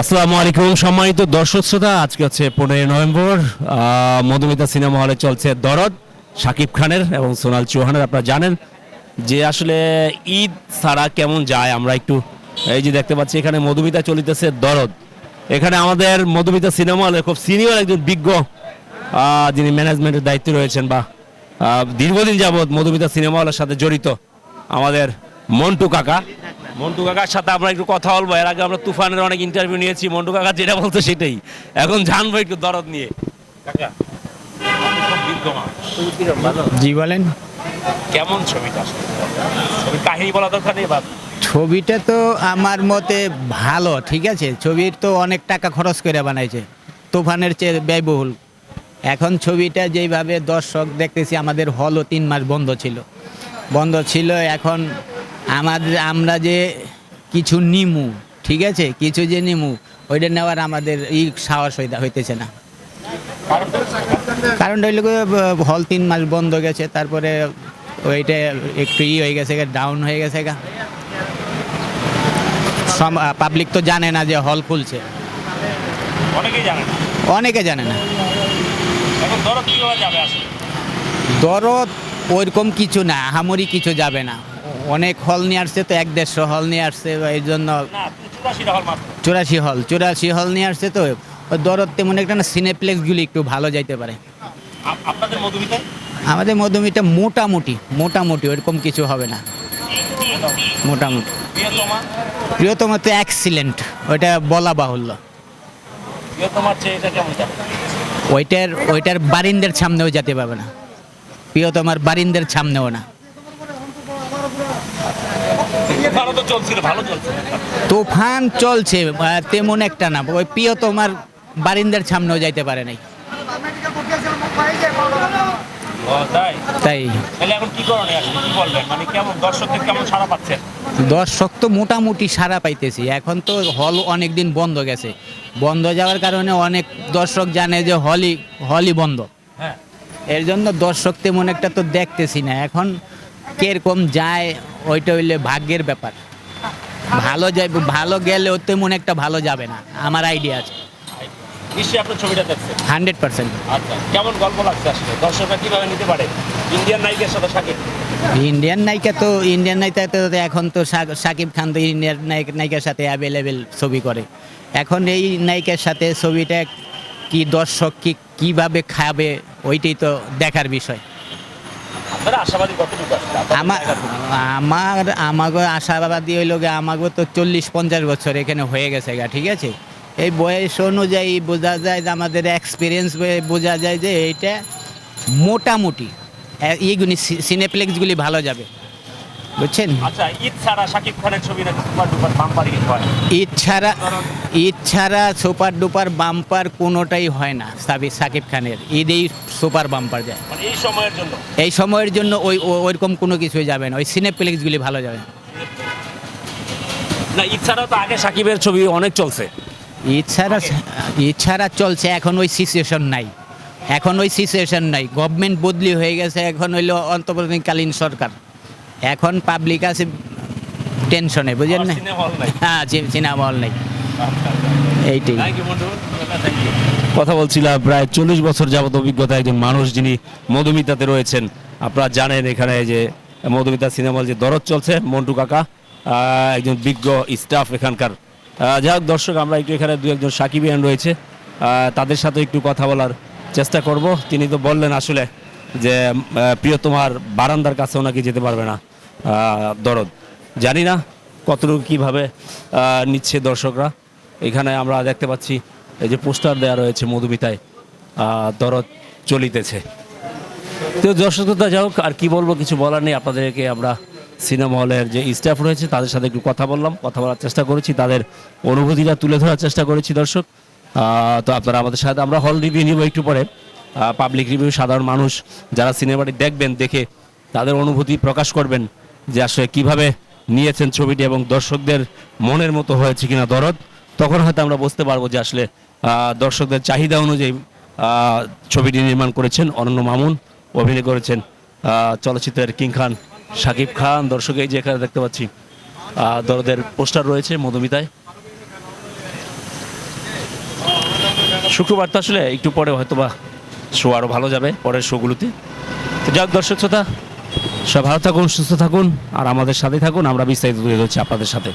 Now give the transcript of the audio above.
আসসালামু আলাইকুম, সম্মানিত দর্শক শ্রোতা, আজকে হচ্ছে পনেরোই নভেম্বর মধুমিতা সিনেমা হলে চলছে দরদ, শাকিব খানের এবং সোনাল চৌহানের, আপনারা জানেন যে আসলে ঈদ ছাড়া কেমন যায়, আমরা একটু এই যে দেখতে পাচ্ছি, এখানে মধুমিতা চলিতেছে দরদ। এখানে আমাদের মধুমিতা সিনেমা হলে খুব সিনিয়র একজন বিজ্ঞ যিনি ম্যানেজমেন্টের দায়িত্বে রয়েছেন বা দীর্ঘদিন যাবৎ মধুমিতা সিনেমা হলের সাথে জড়িত আমাদের মন্টু কাকা। মন্টু কাকার সাথে আমরা একটু কথা বলব। এর আগে আমরা তুফানের অনেক ইন্টারভিউ নিয়েছি মন্টু কাকা যেটা বলতো সেটাই। এখন জানব একটু দরদ নিয়ে। কাকা। জি বলেন। কেমন ছবিটা? ছবির কাহিনী বলা দরকার নেই ছবিটা তো আমার মতে ভালো ঠিক আছে? ছবির তো অনেক টাকা খরচ করে বানাইছে। তুফানের চেয়ে ব্যয়বহুল। এখন ছবিটা যেইভাবে দর্শক দেখতেছি আমাদের হলও তিন মাস বন্ধ ছিল। বন্ধ ছিল এখন আমাদের আমরা যে কিছু নিমু ঠিক আছে? কিছু যে নিমু ওইটা নেওয়ার আমাদের ই সাহস হইতে- হইতেছে না। কারণ হইল হল তিন মাস বন্ধ গেছে তারপরে ওইটা একটু ই হয়ে গেছে ডাউন হয়ে গেছে গা। পাবলিক তো জানে না যে হল খুলছে। অনেকেই জানে না। অনেকে জানে না। দরদ ওইরকম কিছু না আহামরি কিছু যাবে না। অনেক হল নিয়ে আসছে তো এক দেড়শো হল নিয়ে আসছে এই জন্য চুরাশি হল চুরাশি হল নিয়ে আসছে তো দরদ তেমন একটা না সিনেপ্লেক্সগুলি একটু ভালো যাইতে পারে। আপ- আপনাদের মধুমিতা আমাদের মধ্যমিটা মোটামুটি মোটামুটি ওইরকম কিছু হবে না। মোটামুটি। প্রিয়তমা? তো অ্যাক্সিলেন্ট ওইটা বলা বাহুল্য। ওইটার ওইটার বারিন্দের সামনেও যেতে পারবে না। প্রিয়তমার বারিন্দের সামনেও না ভালো তো চলছিল ভালো চলছে তুফান চলছে তেমন একটা না। ওই প্রিয় তোমার বারিন্দার সামনেও যাইতে পারে নাই। তাই? মানে দর্শক তো মোটামুটি সারা পাইতেছি। এখন তো হল অনেক দিন বন্ধ গেছে। বন্ধ যাওয়ার কারণে অনেক দর্শক জানে যে হলই হলই বন্ধ। হ্যাঁ। এর জন্য দর্শক তেমন একটা তো দেখতেছি না। এখন কীরকম যায় ওইটা হইলে ভাগ্যের ব্যাপার। ভালো যাবে ভালো গেলেও তেমন একটা ভালো যাবে না আমার আইডিয়া আছে। নিশ্চয়ই আপনার ছবিটা দেখছেন হান্ড্রেড পার্সেন্ট। আচ্ছা কেমন গল্প লাগছে আসলে? দর্শকরা কীভাবে নিতে পারে? ইন্ডিয়ান নায়িকার সাথে সাকিব? ইন্ডিয়ান নায়িকা তো ইন্ডিয়ান নায়িকা তো এখন তো শাকিব খান তো ইন্ডিয়ান নায়িক- নায়িকার সাথে অ্যাভেলেবেল ছবি করে। এখন এই নায়িকার সাথে ছবিটা কি দর্শক কি কীভাবে খাবে ওইটাই তো দেখার বিষয় আপনারা আশাবাদী কতটুকু আসলে আপনাদের আমার আমাকে আশাবাদী হইল গে আমাকে তো চল্লিশ পঞ্চাশ বছর এখানে হয়ে গেছে গা ঠিক আছে? এই বয়স অনুযায়ী বোঝা যায় যে আমাদের এক্সপিরিয়েন্স বোঝা যায় যে এইটা মোটামুটি এইগুলি সিনেপ্লেক্সগুলি ভালো যাবে। বুঝছেন? আচ্ছা ঈদ ছাড়া সাকিব খানের ছবি সুপার ডুপার বাম্পার হিট হয়? ঈদ ছাড়া ঈদ ছাড়া সুপার ডুপার বাম্পার কোনোটাই হয় না সাবি সাকিব খানের। ঈদেই সুপার বাম্পার যায়। মানে এই সময়ের জন্য? এই সময়ের জন্য ওই ওইরকম কোনো কিছুই যাবে না। ওই সিনেপ্লেক্সগুলি ভালো যাবে না। ঈদ ছাড়াও তো আগে সাকিবের ছবি অনেক চলছে। ঈদ ছাড়া ঈদ ছাড়া চলছে এখন ওই সিচুয়েশন নাই। এখন ওই সিচুয়েশন নাই। গভর্নমেন্ট বদলি হয়ে গেছে এখন হইল অন্তর্বর্তীকালীন সরকার। এখন পাবলিক আছে টেনশনে বুঝেন না? হ্যাঁ সিনেমা হল নাই। এইটাই। কথা বলছিলাম প্রায় চল্লিশ বছর যাবত অভিজ্ঞতা একজন মানুষ যিনি মধুমিতাতে রয়েছেন। আপনারা জানেন এখানে যে মধুমিতা সিনেমা যে দরদ চলছে মন্টু কাকা একজন বিজ্ঞ স্টাফ এখানকার। যাই হোক দর্শক আমরা একটু এখানে দু একজন সাকিবিয়ান রয়েছে। তাদের সাথে একটু কথা বলার চেষ্টা করব। তিনি তো বললেন আসলে যে প্রিয় তোমার বারান্দার কাছেও নাকি যেতে পারবে না। দরদ। জানি না কতটুকু কীভাবে নিচ্ছে দর্শকরা। এখানে আমরা দেখতে পাচ্ছি, এই যে পোস্টার দেওয়া রয়েছে মধুমিতায় দরদ চলিতেছে। তো দর্শকতা যাই হোক, আর কি বলব, কিছু বলার নেই। আপনাদেরকে আমরা সিনেমা হলের যে স্টাফ রয়েছে, তাদের সাথে একটু কথা বললাম, কথা বলার চেষ্টা করেছি, তাদের অনুভূতিটা তুলে ধরার চেষ্টা করেছি দর্শক। তো আপনারা আমাদের সাথে, আমরা হল রিভিউ নিব একটু পরে। পাবলিক রিভিউ সাধারণ মানুষ যারা সিনেমাটি দেখবেন, দেখে তাদের অনুভূতি প্রকাশ করবেন। যে আসলে কীভাবে নিয়েছেন ছবিটি এবং দর্শকদের মনের মতো হয়েছে কিনা দরদ, তখন হয়তো আমরা বুঝতে পারব যে আসলে দর্শকদের চাহিদা অনুযায়ী ছবিটি নির্মাণ করেছেন অনন্য মামুন, অভিনয় করেছেন চলচ্চিত্রের কিং খান শাকিব খান। দর্শক, এই যে এখানে দেখতে পাচ্ছি দরদের পোস্টার রয়েছে মধুমিতায়। শুক্রবার তো আসলে একটু পরে হয়তো বা শো আরও ভালো যাবে পরের শোগুলোতে। যাক দর্শক, শ্রোতা সব ভালো থাকুন, সুস্থ থাকুন, আর আমাদের সাথে থাকুন। আমরা বিস্তারিত তুলে ধরছি আপনাদের সাথে।